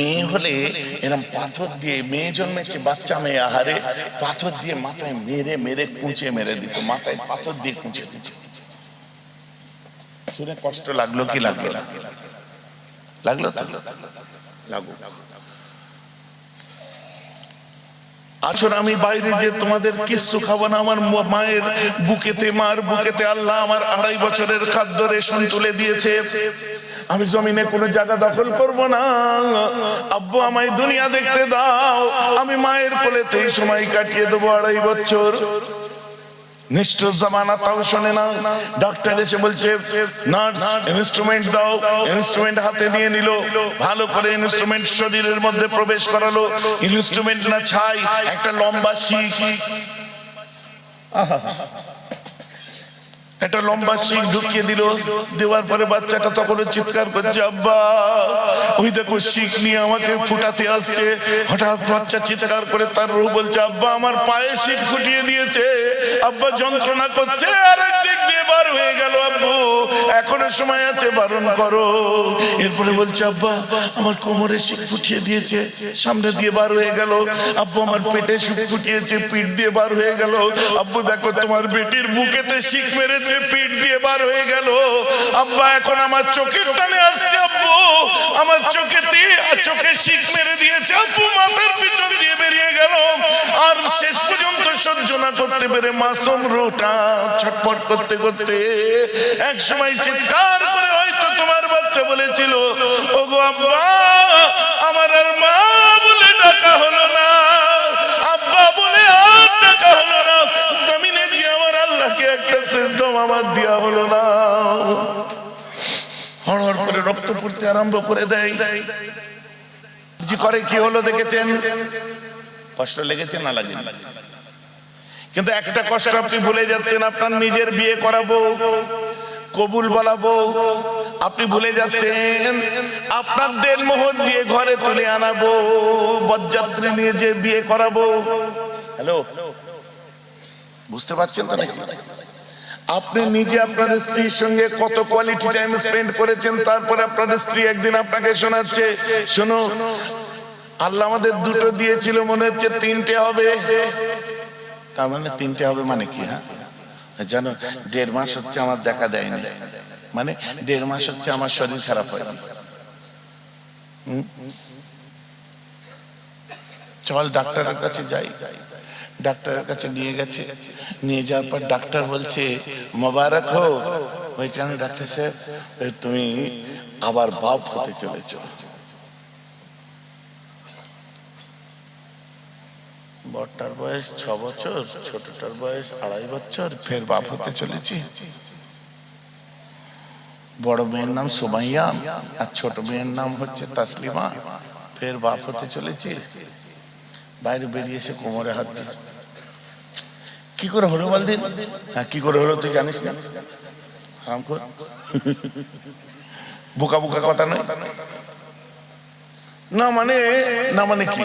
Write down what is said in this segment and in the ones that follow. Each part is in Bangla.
মেয়ে হলে এরম পাথর দিয়ে মেয়ে জন্মেছে, বাচ্চা মেয়ে, আহারে পাথর দিয়ে মাথায় মেরে মেরে, কুঁচে মেরে দিত, মাথায় পাথর দিয়ে কুঁচে দিত। শুনে কষ্ট লাগল কি লাগল? লাগল তো? লাগল আসলে আমি বাইরে যে তোমাদের কিচ্ছু খাব না, আমার মায়ের বুকেতে, মার বুকেতে আল্লাহ আমার আড়াই বছরের খাদ্য রেশন তুলে দিয়েছে। আমি জমিনে কোনো জায়গা দখল করব না। আব্বু, আমায় দুনিয়া দেখতে দাও। আমি মায়ের কোলেতেই সময় কাটিয়ে দেবো আড়াই বছর। না। এসে বলছে দাও। ইনস্ট্রুমেন্ট হাতে নিয়ে ভালো করে ইনস্ট্রুমেন্ট শরীরের মধ্যে প্রবেশ করালো। ইনস্ট্রুমেন্ট না ছাই, একটা লম্বা শিক একটা লম্বা শিক ঢুকিয়ে দিল। দেওয়ার পরে বাচ্চাটা তখন চিৎকার করছে, আব্বা, ওই দেখো শিখ নিয়ে আমাকে ফুটাতে আসছে। হঠাৎ বাচ্চা চিৎকার করে তার রূপ বলছে, আব্বা, আমার পায়ে শিখ ফুটিয়ে দিয়েছে। আব্বা, যন্ত্রণা করছে। আর একদিক দিয়ে বার হয়ে গেল, আব্বু। এখনও সময় আছে, বারণ করো। এরপরে বলছে, আব্বা, আমার কোমরে শিখ ফুটিয়ে দিয়েছে। সামনে দিয়ে বার হয়ে গেল। আব্বু, আমার পেটে শিখ ফুটিয়েছে, পিঠ দিয়ে বার হয়ে গেল। আব্বু, দেখো তোমার বেটির বুকেতে শিখ মেরেছে। পিঠ দিয়ে বার হয়ে গেল। আব্বা, এখন আমার চোখের টানে আসছে আব্বু। আমার চোখেতে চোখে শিখ মেরে দিয়েছে। আব্বু মাথার পিছন দিয়ে বেরিয়ে গেল। আর শেষ পর্যন্ত সহ্য না করতে পেরে মাসুম রোটা ছটফট করতে করতে এক সময় চিৎকার করে হয়তো তোমার বাচ্চা বলেছিল, ওগো আব্বা, আমার আর মা আমার দেওয়া হলো না। হড় করে রক্ত পড়তে আরম্ভ করে দেয়। জি করে, কি হলো দেখেছেন? কষ্ট লেগেছে না লাগে? কিন্তু একটা কষ্ট আপনি ভুলে যাচ্ছেন, আপনার নিজের বিয়ে করাবো, কবুল বলাবো। আপনি ভুলে যাচ্ছেন, আপনার দেড় মোহর দিয়ে ঘরে তুলে আনাবো, বরযাত্রী নিয়ে যে বিয়ে করাবো। হ্যালো? বুঝতে পারছেন তো নাকি? আপনি নিজে আপনার স্ত্রীর সঙ্গে কত কোয়ালিটি টাইম স্পেন্ড করেছেন, তারপরে আপনার স্ত্রী একদিন আপনাকে শোনাচ্ছে, শোনো, আল্লাহ আমাদের দুটো দিয়েছিল, মনে হচ্ছে তিনটে হবে। তার মানে তিনটে হবে মানে কি হ্যাঁ? জানো, দেড় মাস হচ্ছে আমার দেখা দেয়নি। মানে দেড় মাস হচ্ছে আমার শরীর খারাপ হয়? চল ডাক্তারের কাছে যাই যাই। ডাক্তারের কাছে নিয়ে গেছে। নিয়ে যাওয়ার পর ডাক্তার বলছে, মোবারক হো ওইখানে ডাক্তার সাহেব তুমি আবার বাপ হতে চলেছ। বড়টার বয়স ছ বছর, ছোটটার বয়স আড়াই বছর, ফের বাপ হতে চলেছি। বড় মেয়ের নাম সুমাইয়া আর ছোট মেয়ের নাম হচ্ছে তাসলিমা, ফের বাপ হতে চলেছি। বাইরে বেরিয়ে এসে কোমরে হাত দিয়ে। কি করে হলো বলদিন? হ্যাঁ কি করে হলো তুই জানিস না? হারাম কর বোকা বোকা কথা নয়। না মানে না মানে কি?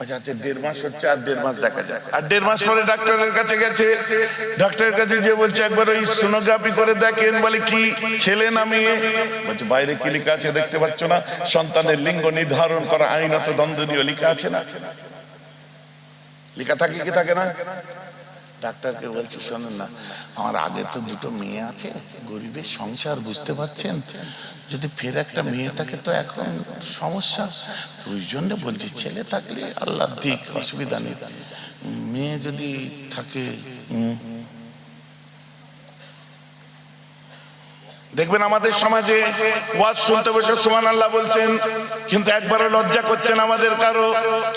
আচ্ছা আচ্ছা দেড় মাস হচ্ছে, আর দেড় মাস দেখা যায় আর দেড় মাস পরে ডাক্তারের কাছে গেছে। ডাক্তারের কাছে যে বলছে, একবার ওই সোনোগ্রাফি করে দেখেন, বলে, কি ছেলে না মেয়ে? বলছে, বাইরে কি লেখা আছে দেখতে পাচ্ছ না? সন্তানের লিঙ্গ নির্ধারণ করা আইনত দ্বন্দ্বনীয় লেখা আছে না? লেখা থাকে কি থাকে না? ডাক্তারকে বলছে, শোনেন না, আমার আগে তো দুটো মেয়ে আছে, গরিবের সংসার, বুঝতে পারছেন? যদি ফের একটা মেয়ে থাকে তো এখন সমস্যা। ওই জন্য বলছি, ছেলে থাকলে আল্লাহ দিক, অসুবিধা নেই। মেয়ে যদি থাকে দেখবেন আমাদের সমাজে ওয়াজ শুনতে বসে সুমান আল্লাহ বলছেন, কিন্তু একবারও লজ্জা করছেন আমাদের কারও।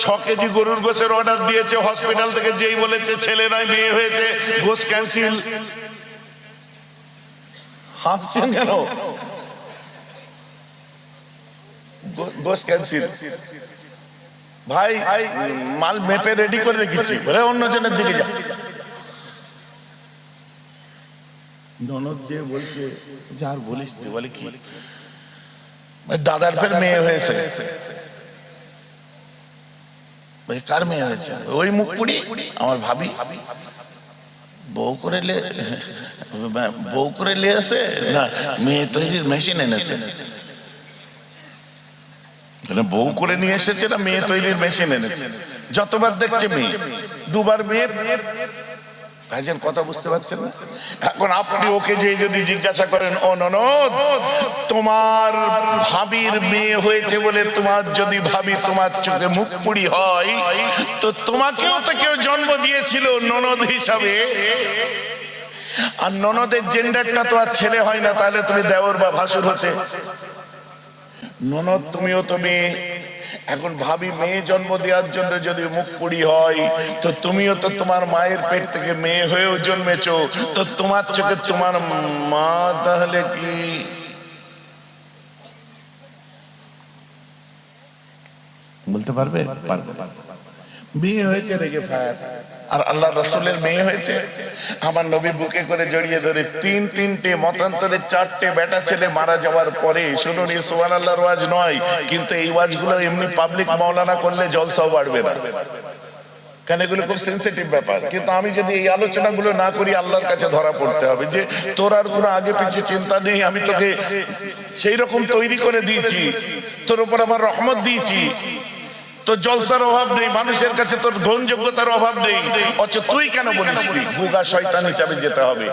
ছ কেজি গরুর গোছের অর্ডার দিয়েছে, হসপিটাল থেকে যেই বলেছে, ছেলে নয়, মেয়ে হয়েছে গোস ক্যান্সেল। হাসছেন কেন? গোস ক্যান্সেল। ভাই, মাল মেপে রেডি করে রেখেছি। অন্য জনের দিকে যা। ননদ যে বলছে বলিস বলে কি? দাদার ফের মেয়ে হয়েছে। কার মেয়ে হয়েছে? ওই আমার ভাবি। বউ করে বউ করে আসে? না, মেয়ে তৈরির মেশিন এনেছে। বউ করে নিয়ে এসেছে না, মেয়ে তৈরির মেশিন এনেছে? যতবার দেখছে মেয়ে, দুবার মেয়ে ভাইজান কথা বুঝতে পারছেন না? এখন আপনি ওকে যে যদি জিজ্ঞাসা করেন, ও ননদ, তোমার ভাবির মেয়ে হয়েছে বলে তোমার যদি ভাবি তোমার চোখে মুখ পুড়ি হয়, তো তোমাকেও তো কেউ জন্ম দিয়েছিল ননদ হিসাবে। আর ননদের জেন্ডারটা তো আর ছেলে হয় না, তাহলে তুমি দেওর বা ভাসুর হতে। ননদ, তুমিও তুমি এখন ভাবি মেয়ে জন্ম দেওয়ার জন্য যদি মুখ পুড়ি হয় তো তুমিও তো তোমার মায়ের পেট থেকে মেয়ে হয়েও জন্মেছ। তো তোমার চোখে তোমার মা তাহলে কি? বলতে পারবে? পারবে মেয়ে হয়েছে রেগে ফায়ার আর আল্লাহ রসুলের মেয়ে হয়েছে। আমার নবী বুকে করে জড়িয়ে ধরে তিন, তিনটে, মতান্তরে চারটে বেটা ছেলে মারা যাওয়ার পরে, শুনুন সোহান আল্লাহর ওয়াজ নয়, কিন্তু এই ওয়াজগুলো এমনি পাবলিক মাওলানা করলে জলসাও বাড়বে না। কেন এগুলো খুব সেন্সিটিভ ব্যাপার। কিন্তু আমি যদি এই আলোচনাগুলো না করি, আল্লাহর কাছে ধরা পড়তে হবে যে, তোর আর কোনো আগে পিছিয়ে চিন্তা নেই, আমি তোকে সেই রকম তৈরি করে দিয়েছি, তোর উপর আমার রহমত দিয়েছি। তোর জলসার অভাব নেই, মানুষের কাছে তোর গ্রহণযোগ্যতার অভাব নেই। অথচ তুই কেন বলিস ভুগা শয়তান হিসাবে যেতে হবে।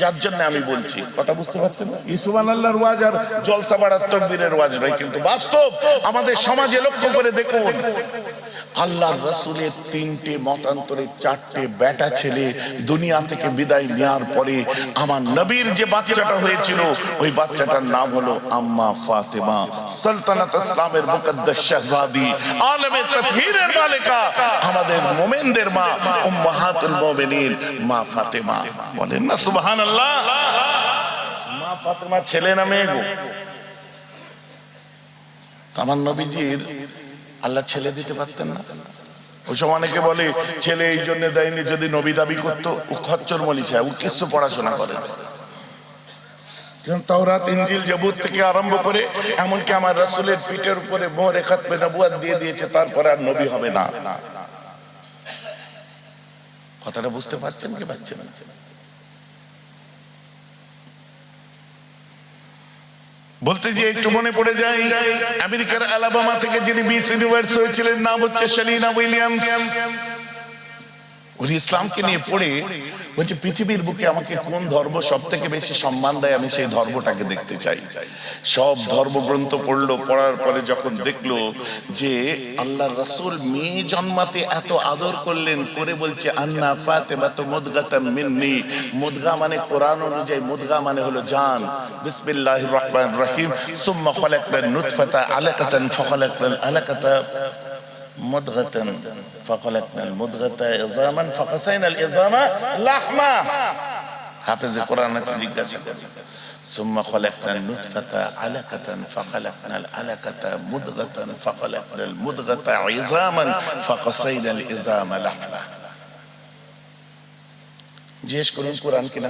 যার জন্য আমি বলছি, কথা বুঝতে পারছেন? ইসুবান আল্লাহর ওয়াজ আর জলসা বাড়ার তকবীরের ওয়াজ নয়, কিন্তু বাস্তব। আমাদের সমাজে লক্ষ্য করে দেখুন আল্লাহ রসুলের তিনটে মতান্তরে চারটে বেটা ছেলে দুনিয়া থেকে বিদায় নেওয়ার পরে আমার নবীর যে বাচ্চাটা হয়েছিল, ওই বাচ্চাটার নাম হলো আম্মা ফাতেমা। সালতানাত ইসলামের মুকদ্দাস শাহজাদি, আলমে তাতহীরের মালিকা, আমাদের মোমেনদের মা, উম্মাহাতুল মুমিনিন, মা ফাতেমা। বলেন না, সুবহানাল্লাহ। মা ফাতেমা ছেলে না মেয়ে গো? আমার নবীজির আল্লাহ ছেলে দিতে পারতেন না। ওই সময় অনেকে বলে, ছেলে এই জন্য দেয়নি যদি নবী দাবি করতো। ও খচ্চর মলিছে ও কিছু পড়াশোনা করে তাওরাত ইঞ্জিল জবুত থেকে আরম্ভ করে, এমনকি আমার রাসূলের পিঠের উপরে নবুয়াত দিয়ে দিয়েছে, তারপরে আর নবী হবে না। কথাটা বুঝতে পারছেন কি পারছেন বলতে যে একটু মনে পড়ে যায়, আমেরিকার আলাবামা থেকে যিনি মিস ইউনিভার্স হয়েছিলেন, নাম হচ্ছে শালিনা উইলিয়ামস। উনি ইসলামকে নিয়ে পড়ে, বলছে, পৃথিবীর বুকে আমাকে কোন ধর্ম সব থেকে বেশি সম্মান দেয়, আমি সেই ধর্মটাকে দেখতে চাই। সব ধর্মগ্রন্থ পড়ল, পড়ার পরে যখন দেখল যে আল্লাহ রাসূল মেয়ে জন্মাতে এত আদর করলেন করে বলছে, আন্না ফাতেমা তো মুদগাতাম মিন্নি। মুদগা মানে কোরআন অনুযায়ী, মুদগা মানে হলো জান। বিসমিল্লাহির রহমানির রহিম। সুম্মা খলাকনা নুতফাতা আলাকাতান আলাকাতা مضغة فخلقنا المضغة عظاما فقسينا العظام لحما হাফেজ কোরআন আছে জিজ্ঞাসা করে ثم خلقنا النطفة علقة فخلقنا العلقة مضغة فخلقنا المضغة عظاما فقسينا العظام لحما জিজ্ঞেস করুন কোরআন কিনা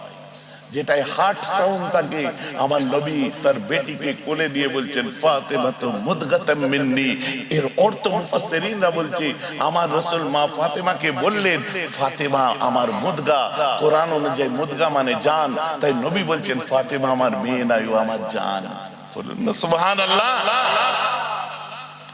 যেটাই হার্ট সাউন্ড থাকে আমার নবী তার বেটিকে কোলে দিয়ে বলছেন ফাতেমা তো মুদগাতাম মিন্নি। এর অর্থ মুফাসসিরিনরা বলছে, আমার রাসূল মা ফাতেমাকে বললেন, ফাতেমা আমার মুদগা, কোরআন অনুযায়ী মুদগা মানে জান। তাই নবী বলছেন, ফাতেমা আমার মেয়ে নাই, ও আমার জান। বলুন না, সুবহানাল্লাহ।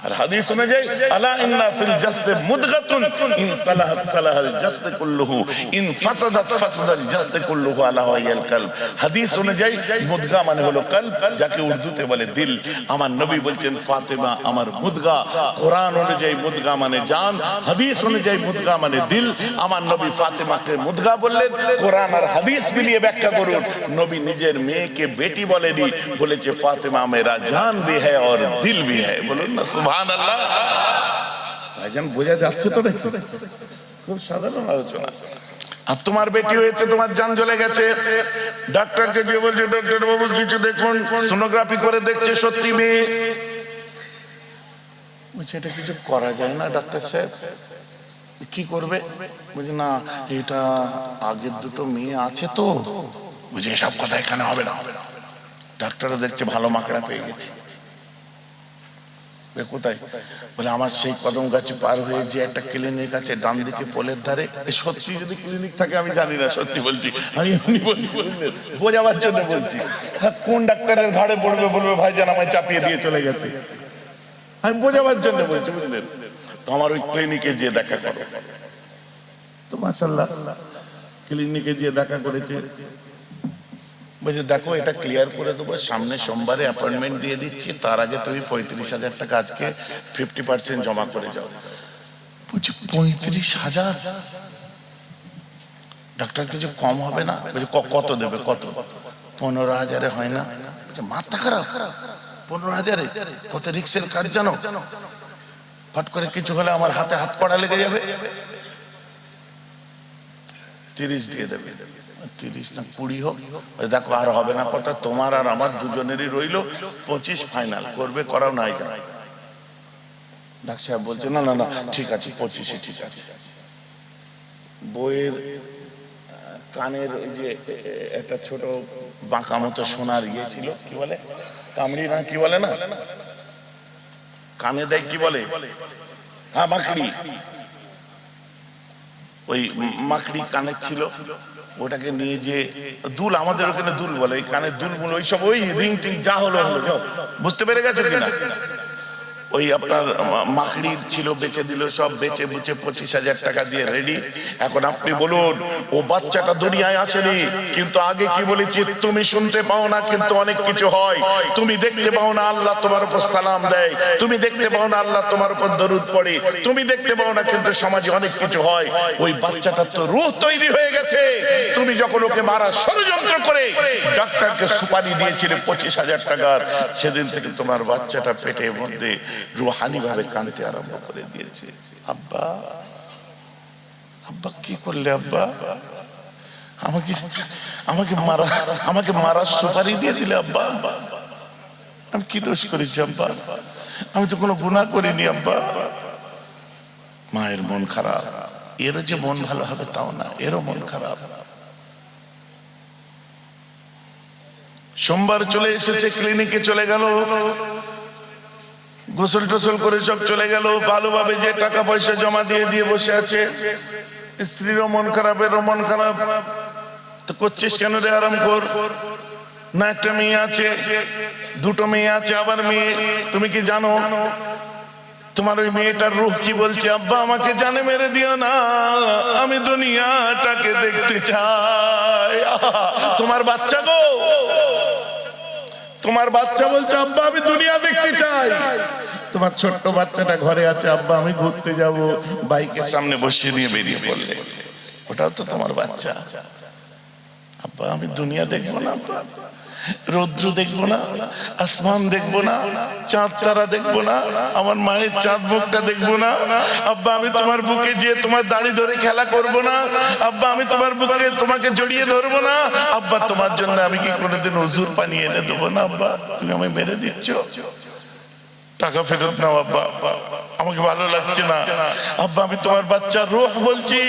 আর হাদিস অনুযায়ী, আলা ইন্না ফিল জাসদে মুদগাতুন, ইন সালাহাত সালাহাল জাসদ কুল্লুহু, ইন ফাসাদাত ফাসাদাল জাসদ কুল্লুহু আলা ওয়াইয়াল কলব। হাদিস অনুযায়ী, মুদগা মানে হলো কলব, যাকে উর্দুতে বলে দিল। আমার নবী বলছেন, ফাতেমা, আমার মুদগা। কোরআন অনুযায়ী, মুদগা মানে জান। হাদিস অনুযায়ী, মুদগা মানে দিল। আমার নবী ফাতেমাকে মুদগা বললেন, কোরআন আর হাদিস মিলিয়ে ব্যাখ্যা করুন। নবী নিজের মেয়েকে বেটি বলেনি, বলেছে, ফাতেমা মেরা জান ভি হ্যায় আর দিল ভি হ্যায়। বলুন না ভাইজান, বোঝা যাচ্ছে খুব সাধারণ আর তোমার বেটি হয়েছে, তোমার জান চলে গেছে। ডাক্তারকে গিয়ে বলছে ডক্টর বাবু, কিছু দেখুন। সোনোগ্রাফি করে দেখছে সত্যি মেয়ে। বলছে, এটা কিছু করা যায় না ডাক্তার সাহেব। কি করবে? বলছে, না, এটা আগের দুটো মেয়ে আছে তো। বুঝে এসব কথা এখানে হবে না। হবে না ডাক্তাররা দেখছে, ভালো মাকড়া পেয়ে গেছে। কোথায়? বলে আমার সেই কদম গাছে পার হয়ে যে একটা ক্লিনিক আছে ডান দিকে পোলের ধারে। সত্যি যদি ক্লিনিক থাকে আমি জানি না সত্যি বলছি। আমি এমনি বলছি বোঝাবার জন্য বলছি। হ্যাঁ, কোন ডাক্তারের ঘাড়ে পড়বে বলবে ভাই ভাইজান আমায় চাপিয়ে দিয়ে চলে গেছে। আমি বোঝাবার জন্য বলছি বুঝলেন? তো আমার ওই ক্লিনিকে যেয়ে দেখা করো। তো মাসাল্লাহ ক্লিনিকে যেয়ে দেখা করেছে। বলছে, দেখো, এটা ক্লিয়ার করে দেবো, সামনে সোমবারে অ্যাপয়েন্টমেন্ট দিয়ে দিচ্ছি, তার আগে তুমি পঁয়ত্রিশ হাজার টাকা আজকে ফিফটি পার্সেন্ট জমা করে যাও। বলছি, পঁয়ত্রিশ হাজার? ডাক্তার কিছু কম হবে না? বলছে কত দেবে, কত? পনেরো হাজারে হয় না। মাথা খারাপ? পনেরো হাজারে? কত রিক্সের কাজ জানো? ফট করে কিছু হলে আমার হাতে হাত পড়া লেগে যাবে। তিরিশ দিয়ে দেবে। তিরিশ না কুড়ি হোক। দেখো, আর হবে না কথা, তোমার আর আমার দুজনেরই রইল পঁচিশ ফাইনাল করবে, করাও নাই যা ডাক সাহেব বলছে, না না না, ঠিক আছে পঁচিশে ঠিক আছে। বইয়ের কানের ওই যে একটা ছোট বাঁকা মতো সোনার ইয়ে ছিল, কি বলে? কামড়ি না, কি বলে না? কানে দেয় কি বলে? হ্যাঁ মাকড়ি। ওই মাকড়ি কানের ছিল। ওটাকে নিয়ে যে দুল আমাদের ওখানে দুল বলে কানে দুল বলে, ওই সব ওই রিং টিং যা হলো হলো, বুঝতে পেরে গেছো কিনা? ওই আপনার মা- মাকড়ির ছিল, বেচে দিল, সব বেচে বুচে পঁচিশ হাজার টাকা দিয়ে রেডি এখন আপনি বলুন, ও বাচ্চাটা দুনিয়ায় আসেনি, কিন্তু আগে কি বলেছি, তুমি শুনতে পাও না, কিন্তু অনেক কিছু হয়। তুমি দেখতে পাও না, আল্লাহ তোমার উপর সালাম দেয়। তুমি দেখতে পাও না, আল্লাহ তোমার উপর দরুদ পড়ে। তুমি দেখতে পাও না, কিন্তু সমাজে অনেক কিছু হয়। ওই বাচ্চাটা তো রুহ তৈরি হয়ে গেছে। তুমি যখন ওকে মারা ষড়যন্ত্র করে, ডাক্তারকে সুপারি দিয়েছিলে পঁচিশ হাজার টাকার, সেদিন থেকে তোমার বাচ্চাটা পেটের মধ্যে রুহানি ভাবে কানতে আরম্ভ করে দিয়েছে। আব্বা আব্বা কি করলে আব্বা? আমাকে আমাকে মারা, আমাকে মারার সুপারি দিয়ে দিলে আব্বা। আমি কি দোষ করেছি আব্বা? আমি তো কোনো গুণা করিনি আব্বা। মায়ের মন খারাপ। এরও যে মন ভালো হবে তাও না, এরও মন খারাপ। সোমবার চলে এসেছে, ক্লিনিকে চলে গেল। গোসল টোসল করে সব চলে গেল। ভালোভাবে যে টাকা পয়সা জমা দিয়ে দিয়ে বসে আছে, স্ত্রীরও মন খারাপ, এরও মন খারাপ। তো করছিস কেন রে আরাম কর না একটা মেয়ে আছে, দুটো মেয়ে আছে, আবার মেয়ে। তুমি কি জানো? তোমার ওই মেয়েটার রূপ কি বলছে? আব্বা, আমাকে জানে মেরে দিও না, আমি দুনিয়াটাকে দেখতে চাই। তোমার বাচ্চা গো? তোমার বাচ্চা বলছে, আব্বা, আমি দুনিয়া দেখতে চাই। তোমার ছোট্ট বাচ্চাটা ঘরে আছে, আব্বা, আমি ঘুরতে যাব। বাইকের সামনে বসিয়ে নিয়ে বেরিয়ে পড়লে। ওটাও তো তোমার বাচ্চা। আব্বা, আমি দুনিয়া দেখব না, আব্বা। রৌদ্র দেখব না, আসমান দেখব না, চাঁদ তারা দেখব না, আমার মায়ের চাঁদ মুখটা দেখব না। আব্বা, আমি তোমার বুকে যেয়ে তোমার দাড়ি ধরে খেলা করব না। আব্বা, আমি তোমার বুকে তোমাকে জড়িয়ে ধরবো না। আব্বা, তোমার জন্য আমি কি কোনোদিন হুজুর পানি এনে দেবো না, আব্বা? তুমি আমায় মেরে দিচ্ছ? টাকা ফেরত নাও, আব্বা। আমাকে ভালো লাগছে না। আব্বা, আমি তোমার বাচ্চার রোহ বলছি।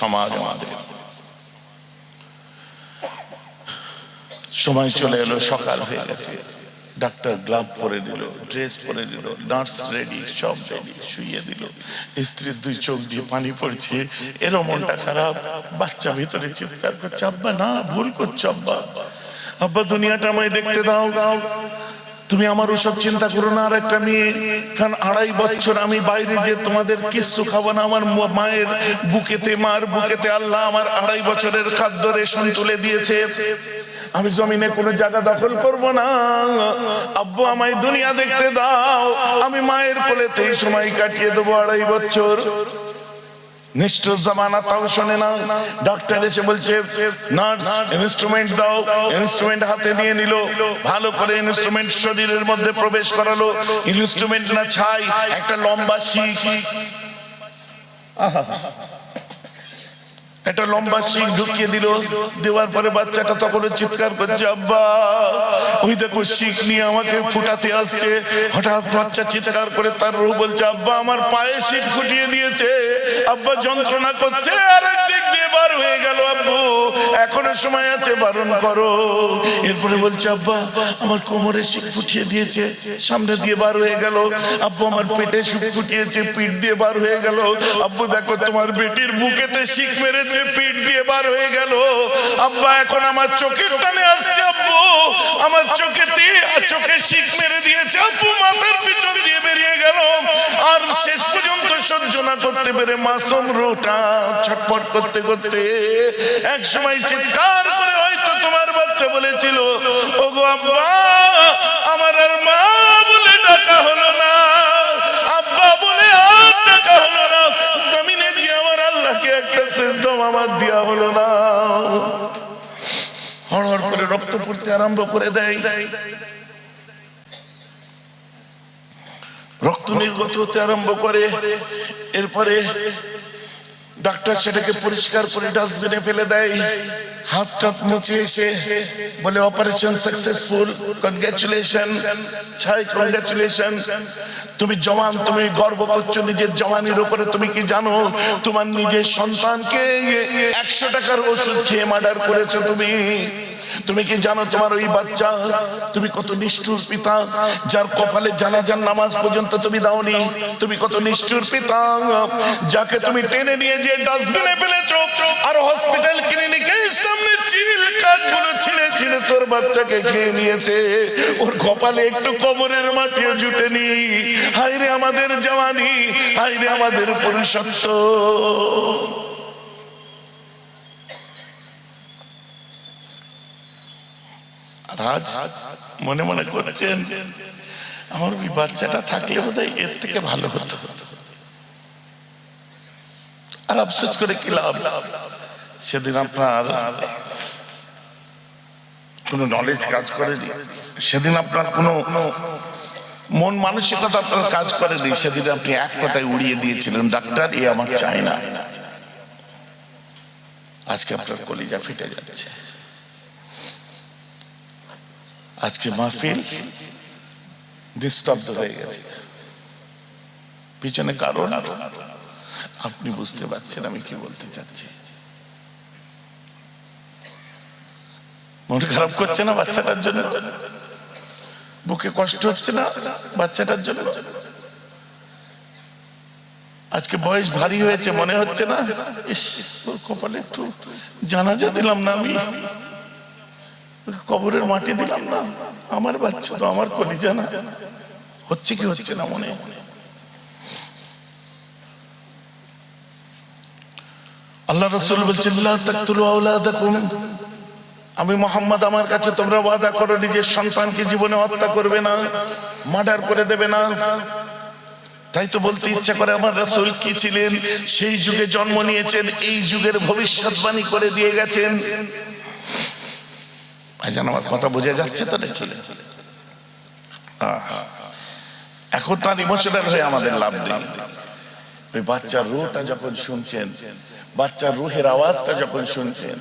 সমাজ আমাদের। সময় চলে এলো, সকাল হয়ে গেছে। ডাক্তার গ্লাভ পরে দিল ড্রেস পরে দিল নার্স রেডি, সব রেডি, শুইয়ে দিল। স্ত্রীর দুই চোখ দিয়ে পানি পড়ছে, এরও মনটা খারাপ। বাচ্চা ভিতরে চিৎকার করছে, আব্বা, না, ভুল করছ, আব্বা। আব্বা, দুনিয়াটা আমায় দেখতে দাও দাও। তুমি আমার ওসব চিন্তা করো না আর একটা মেয়ে। কারণ আড়াই বছর আমি বাইরে যে তোমাদের কিচ্ছু খাব না, আমার মায়ের বুকেতে, মার বুকেতে আল্লাহ আমার আড়াই বছরের খাদ্য রেশন তুলে দিয়েছে। আমি জমিনে কোনো জায়গা দখল করব না। আব্বু, আমায় দুনিয়া দেখতে দাও। আমি মায়ের কোলেতেই সময় কাটিয়ে দেবো আড়াই বছর। না। ডাক্তার এসে বলছে ইনস্ট্রুমেন্ট দাও। ইনস্ট্রুমেন্ট হাতে নিয়ে নিল। ভালো করে ইনস্ট্রুমেন্ট শরীরের মধ্যে প্রবেশ করালো। ইনস্ট্রুমেন্ট না ছাই, একটা লম্বা আহা। একটা লম্বা শিং ঢুকিয়ে দিল। দেওয়ার পরে বাচ্চাটা তখন চিৎকার করছে, আব্বা, ওই দেখো শিখ নিয়ে আমাকে ফুটাতে আসছে। হঠাৎ বাচ্চা চিৎকার করে তার রূপ বলছে, আব্বা, আমার পায়ে শিখ ফুটিয়ে দিয়েছে। আব্বা যন্ত্রণা করছে, আরেক দিক দিয়ে বার হয়ে গেল আব্বু। এখনও সময় আছে, বারণ করো। এরপরে বলছে, আব্বা, আমার কোমরে শিখ ফুটিয়ে দিয়েছে, সামনে দিয়ে বার হয়ে গেল। আব্বু আমার পেটে শিখ ফুটিয়েছে, পিঠ দিয়ে বার হয়ে গেল। আব্বু, দেখো, তোমার বেটির বুকেতে শিখ মেরেছে, পিঠ দিয়ে বার হয়ে গেল। আব্বা, এখন আমার চোখের টানে আসছে, আব্বু। আমার আর চোখে শিখ মেরে দিয়েছে, আব্বু, মাথার পিছন দিয়ে বেরিয়ে গেল। আর শেষ পর্যন্ত সহ্য না করতে পেরে মাসুম রোটা ছটফট করতে করতে এক সময় চিৎকার করে হয়তো তোমার বাচ্চা বলেছিল, ওগো আব্বা, আমার আর মা বলে ডাকা হলো না। আব্বা বলে আর ডাকা হলো না। জমিনে যে আমার আল্লাহকে একটা শেষ আমার দেওয়া হলো না। হড়হড় করে রক্ত পড়তে আরম্ভ করে দেয়। রক্ত নির্গত হতে আরম্ভ করে। এরপরে ডাক্তার সেটাকে পরিষ্কার করে ডাস্টবিনে ফেলে দেয়। হাত টাত মুছে এসে বলে অপারেশন সাকসেসফুল কনগ্রাচুলেশন ছাই কনগ্রাচুলেশন তুমি জওয়ান, তুমি গর্ব করছ, নিজের জওয়ানির উপরে তুমি কি জানো? তোমার নিজের সন্তানকে একশো টাকার ওষুধ খেয়ে মার্ডার করেছ তুমি। তুমি কি জানো তোমার ওই বাচ্চা? তুমি কত নিষ্ঠুর পিতা, যার কপালে জানাজার নামাজ পর্যন্ত তুমি দাওনি। তুমি কত নিষ্ঠুর পিতা, যাকে তুমি টেনে নিয়ে যে ডাস্টবিনে ফেলেছো আর হসপিটাল ক্লিনিকের সামনে চিল কাঠগুলো ছিঁড়ে ছিঁড়ে তোর বাচ্চাকে খেয়ে নিয়েছে। ওর কপালে একটু কবরের মাটিও জুটেনি। হাইরে আমাদের জওয়ানি হাইরে আমাদের পুরুষত্ব। আর মনে মনে করছেন, আমার ওই বাচ্চাটা থাকলে বোধ এর থেকে ভালো হতো। আর আফসোস করে কি লাভ? সেদিন আপনার কোনো নলেজ কাজ করেনি। সেদিন আপনার কোনো মন মানসিকতা আপনার কাজ করেনি। সেদিন আপনি এক কথায় উড়িয়ে দিয়েছিলেন, ডাক্তার, এ আমার চাই না। আজকে আপনার কলিজা ফেটে যাচ্ছে। আজকে মাহফিল নিস্তব্ধ হয়ে গেছে। পিছনে কারণ? আপনি বুঝতে পারছেন আমি কি বলতে চাচ্ছি। মন খারাপ করছে না বাচ্চাটার জন্য? বুকে কষ্ট হচ্ছে না বাচ্চাটার জন্য? আজকে বয়স ভারী হয়েছে, মনে হচ্ছে না? কপালে একটু জানাজা দিলাম না আমি। কবরের মাটি দিলাম না। আমার বাচ্চা তো আমার কলিজা না। হচ্ছে কি হচ্ছে না মনে? আল্লাহ রসুল বলছেন আমি মোহাম্মদ, আমার কাছে তোমরা ওয়াদা করো, নিজের সন্তানকে জীবনে হত্যা করবে না, মার্ডার করে দেবে না। তাই তো বলতে ইচ্ছা করে আমার রসুল কি ছিলেন? সেই যুগে জন্ম নিয়েছেন, এই যুগের ভবিষ্যৎবাণী করে দিয়ে গেছেন। ভাইজান আমার কথা বোঝা যাচ্ছে তো আহ, এখন তার ইমোশনাল হয়ে আমাদের লাভ নেই। ওই বাচ্চার রুহটা যখন শুনছেন বাচ্চার রুহের আওয়াজটা যখন শুনছেন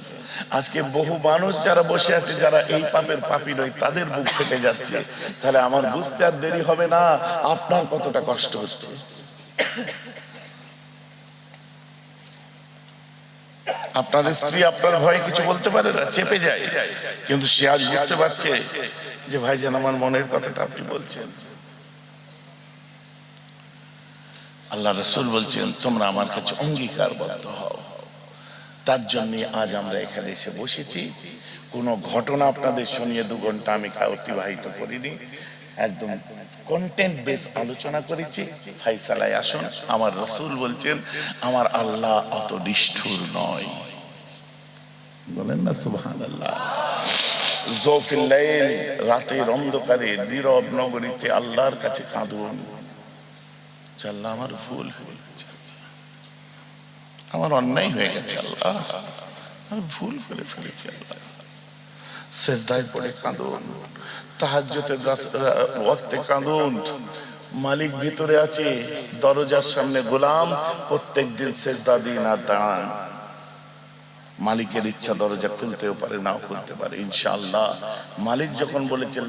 আজকে বহু মানুষ যারা বসে আছে যারা এই পাপের পাপি নয় তাদের বুক ফেটে যাচ্ছে। তাহলে আমার বুঝতে আর দেরি হবে না। আপনার কতটা কষ্ট হচ্ছে? আপনাদের স্ত্রী আপনার ভয়ে কিছু বলতে পারে না, চেপে যায়। কিন্তু সে আজ বুঝতে পারছে যে, ভাই যেন আমার মনের কথাটা আপনি বলছেন। আল্লাহ রসুল বলছেন, তোমরা আমার কাছে অঙ্গীকারবদ্ধ হও। তার জন্য আজ আমরা এখানে এসে বসেছি। কোনো ঘটনা আপনাদের শুনিয়ে দু ঘণ্টা আমি অতিবাহিত করিনি। একদম কন্টেন্ট বেস আলোচনা করেছি। ফাইসালায় আসুন। আমার রসুল বলছেন, আমার আল্লাহ অত নিষ্ঠুর নয়। বলেন না সুবহান জোফিল্লাইল রাতের অন্ধকারে নীরব নগরীতে আল্লাহর কাছে কাঁদুন। আল্লাহ আমার ভুল আমার অন্যায় হয়ে গেছে, আল্লাহ। আমি ভুল করে ফেলেছি, আল্লাহ। শেষদায় পড়ে কাঁদুন তাহাজ্জতের ওয়াক্তে কাঁদুন। মালিক ভিতরে আছে, দরজার সামনে গোলাম প্রত্যেক দিন শেষদা দিন আর দাঁড়ান। মালিকের ইচ্ছা দরজা খুলতেও পারে, নাও খুলতে পারে। ইনশাআল্লাহ, মালিক যখন বলেছে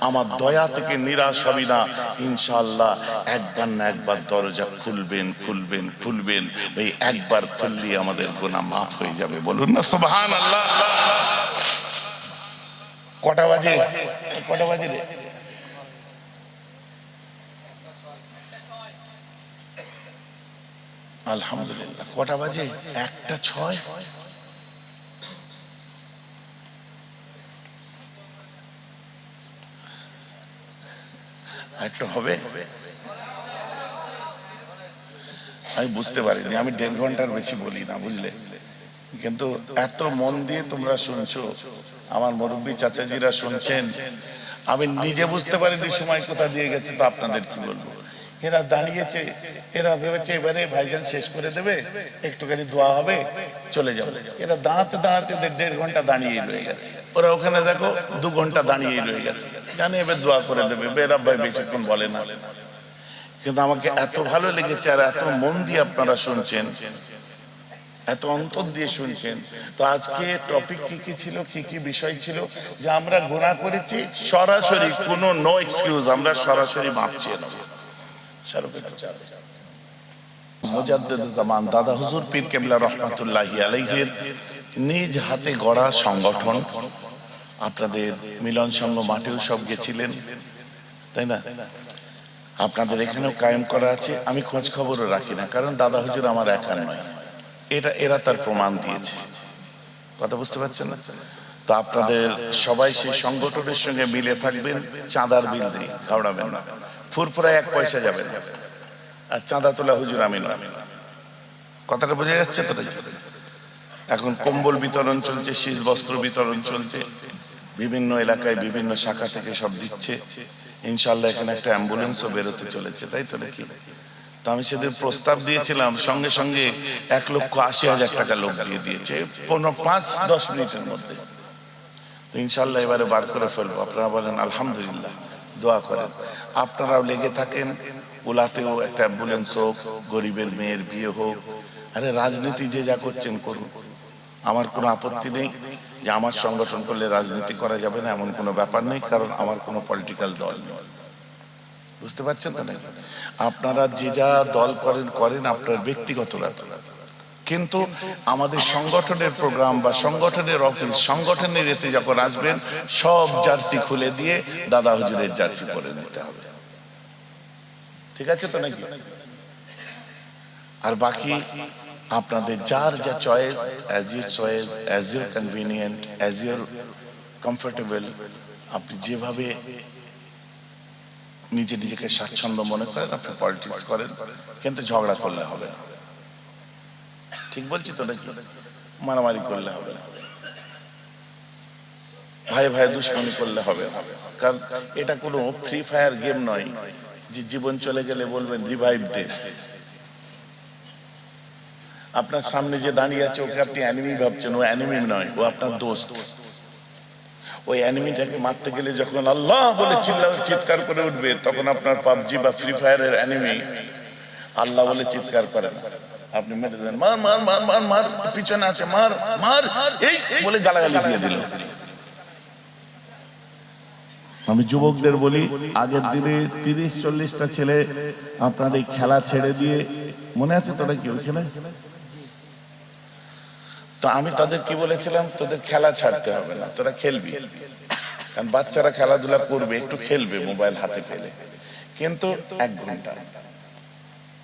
আমার দয়া থেকে নিরাশ হবি না। ইনশাআল্লাহ, একবার না একবার দরজা খুলবেন খুলবেন খুলবেন। ওই একবার খুললে আমাদের গোনা মাফ হয়ে যাবে। বলুন না, সুবহানাল্লাহ। কটা বাজে? কটা বাজে রে? আলহামদুলিল্লাহ। কটা বাজে? একটা ছয়? হবে? আমি বুঝতে পারিনি, আমি দেড় ঘণ্টার বেশি বলি না, বুঝলে? কিন্তু এত মন দিয়ে তোমরা শুনছো, আমার মুরব্বী চাচাজিরা শুনছেন, আমি নিজে বুঝতে পারিনি সময় কোথা দিয়ে গেছে, তো আপনাদের কি বলব? এরা দাঁড়িয়েছে, এরা ভেবেছে এবারে ভাইজান শেষ করে দেবে, একটুখানি দোয়া হবে, চলে যাবে। এরা দাঁড়াতে দাঁড়াতে দেড়- ঘণ্টা দাঁড়িয়েই রয়ে গেছে। ওরা ওখানে দেখো দু ঘণ্টা দাঁড়িয়েই রয়ে গেছে। জানে এবার দোয়া করে দেবে বেরা ভাই বেশিক্ষণ বলে না। কিন্তু আমাকে এত ভালো লেগেছে আর এত মন দিয়ে আপনারা শুনছেন, এত অন্তর দিয়ে শুনছেন। তো আজকে টপিক কি কি ছিল, কি কি বিষয় ছিল, যে আমরা গুণা করেছি, সরাসরি কোনো নো এক্সকিউজ আমরা সরাসরি মাপ চেয়ে নেব। জামান দাদা হুজুর পীর কেবলা রহমাতুল্লাহ নিজ হাতে গড়া সংগঠন। আপনাদের মিলন মাঠেও সব গেছিলেন, তাই না? আপনাদের এখানেও কায়েম করা আছে, আমি খোঁজ খবরও রাখি না, কারণ দাদা হুজুর আমার একার নয়। এটা, এরা তার প্রমাণ দিয়েছে। কথা বুঝতে পারছেন না? তো আপনাদের সবাই সেই সংগঠনের সঙ্গে মিলে থাকবেন, চাঁদার বিল নেই ঘাওড়াবেন না। ফুরফুরায় এক পয়সা যাবে আর চাঁদা তোলা হুজুর আমি না কথাটা বোঝা যাচ্ছে তো এখন কম্বল বিতরণ চলছে শীত বস্ত্র বিতরণ চলছে, বিভিন্ন এলাকায় বিভিন্ন শাখা থেকে সব দিচ্ছে। ইনশাল্লাহ এখানে একটা অ্যাম্বুলেন্সও বেরোতে চলেছে, তাই তো নাকি? তো আমি সেদিন প্রস্তাব দিয়েছিলাম, সঙ্গে সঙ্গে এক লক্ষ আশি হাজার টাকা লোক দিয়ে দিয়েছে, পনেরো, পাঁচ, দশ মিনিটের মধ্যে। তো ইনশাল্লাহ এবারে বার করে ফেলব। আপনারা বলেন, আলহামদুলিল্লাহ। দোয়া করেন। আপনারাও লেগে থাকেন ওলাতেও একটা অ্যাম্বুলেন্স হোক, গরিবের মেয়ের বিয়ে হোক। আরে রাজনীতি যে যা করছেন করুন। আমার কোনো আপত্তি নেই যে আমার সংগঠন করলে রাজনীতি করা যাবে না, এমন কোনো ব্যাপার নেই, কারণ আমার কোনো পলিটিক্যাল দল নেই। বুঝতে পারছেন তো আপনারা যে যা দল করেন করেন আপনার ব্যক্তিগত ব্যাপার। কিন্তু আমাদের সংগঠনের প্রোগ্রাম বা সংগঠনের অফিস সংগঠনের এতে যখন আসবেন, সব জার্সি খুলে দিয়ে দাদা হুজুরের জার্সি পরে নিতে হবে। ঠিক আছে তো নাকি? আর বাকি আপনাদের যার যা choice as your choice as your convenient as your comfortable আপনি যেভাবে নিজে নিজেকে স্বাচ্ছন্দ্য মনে করেন, আপনি পলিটিক্স করেন, কিন্তু ঝগড়া করলে হবে না। ঠিক বলছি তো নাকি? মারামারি করলে হবে ভাই ভাই দুশ্মনী করলে হবে কারণ এটা কোনো ফ্রি ফায়ার গেম নয় যে জীবন চলে গেলে বলবেন রিভাইভ দে আপনার সামনে যে দাঁড়িয়ে আছে, ওকে আপনি অ্যানিমি ভাবছেন, ও অ্যানিমি নয়, ও আপনার দোস্ত। ওই অ্যানিমিটাকে মারতে গেলে যখন আল্লাহ বলে চিল্লা চিৎকার করে উঠবে, তখন আপনার পাবজি বা ফ্রি ফায়ারের অ্যানিমি আল্লাহ বলে চিৎকার করে না। আপনি মেরে দেন। মার মার মার মার মার, পিছনে আছে, মার মার। এই বলে গালাগালি দিয়ে দিল। আমি যুবকদের বলি, আগের দিনে তিরিশ, চল্লিশটা ছেলে আপনার এই খেলা ছেড়ে দিয়ে, মনে আছে তোরা কি ওইখানে? তো আমি তাদের কি বলেছিলাম? তোদের খেলা ছাড়তে হবে না, তোরা খেলবি। কারণ বাচ্চারা খেলাধুলা করবে, একটু খেলবে মোবাইল হাতে পেলে। কিন্তু এক ঘণ্টা।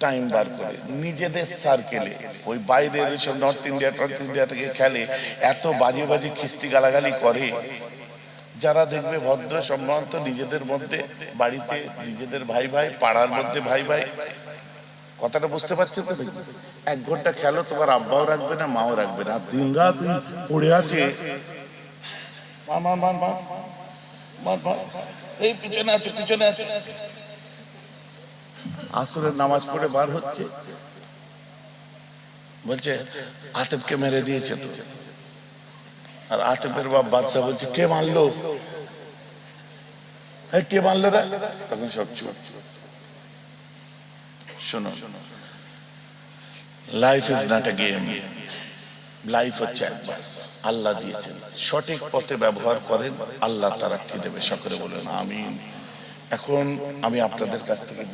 টাইম বার করে নিজেদের সার্কেলে ওই বাইরের সব নর্থ ইন্ডিয়া টর্থ ইন্ডিয়া থেকে খেলে এত বাজে বাজে খিস্তি গালাগালি করে যারা দেখবে ভদ্র সম্ভ্রান্ত নিজেদের মধ্যে বাড়িতে নিজেদের ভাই ভাই পাড়ার মধ্যে ভাই ভাই কথাটা বুঝতে পারছ তো? এক ঘণ্টা খেলো তোমার আব্বাও রাখবে না মাও রাখবে না দিন রাত পড়ে আছে মার মার মার মার মার এই পিছনে আছে পিছনে আছে আসরের নামাজ পড়ে বার হচ্ছে। বলছে আতেবকে মেরে দিয়েছে তো। আর আতেবের বাপ বাদশাহ বলছে, কে মারলো? এই কে মারলো রে? তখন সব চুপ। শোনো life is not a game life হচ্ছে একবার। আল্লাহ দিয়েছেন। সঠিক পথে ব্যবহার করেন, আল্লাহ তারা কি দেবে। সকলে বলেন, আমিন। এখন আমি আপনাদের কাছ থেকে